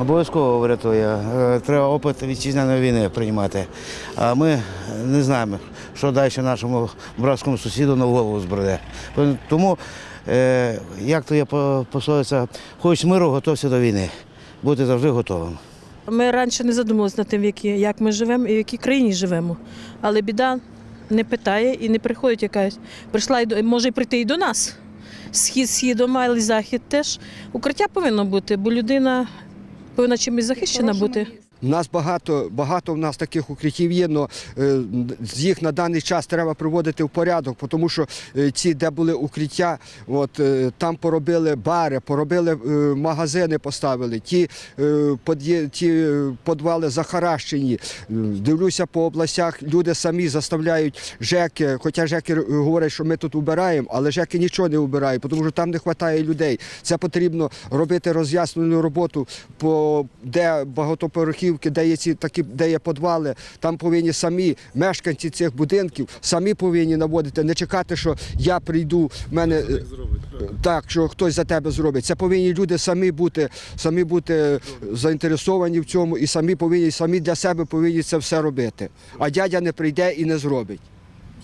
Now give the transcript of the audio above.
Обов'язково врятує. Е, Треба опит вітчизняної війни приймати. А ми не знаємо, що далі нашому братському сусіду на голову збреде. Тому, е, як то є по- пословиця, хочеш миру, готовся до війни. Бути завжди готовим. Ми раніше не задумувалися над тим, як ми живемо і в якій країні живемо. Але біда не питає і не приходить якась. Прийшла і може прийти і до нас. Схід східом, але захід теж. Укриття повинно бути, бо людина повинна чимось захищена бути. У нас багато, багато в нас таких укриттів є, але їх на даний час треба приводити в порядок, тому що е, ці, де були укриття, от, е, там поробили бари, поробили е, магазини, поставили, ті, ті подвали захаращені. Дивлюся по областях, люди самі заставляють ЖЕКи, хоча ЖЕКи говорять, що ми тут убираємо, але ЖЕКи нічого не убирають, тому що там не вистачає людей. Це потрібно робити роз'яснену роботу, по, де багатоповерхівки, де є ці такі, де є подвали, там повинні самі мешканці цих будинків самі повинні наводити, не чекати, що я прийду, в мене е, так, що хтось за тебе зробить. Це повинні люди самі бути, самі бути заінтересовані в цьому і самі повинні самі для себе повинні це все робити. А дядя не прийде і не зробить.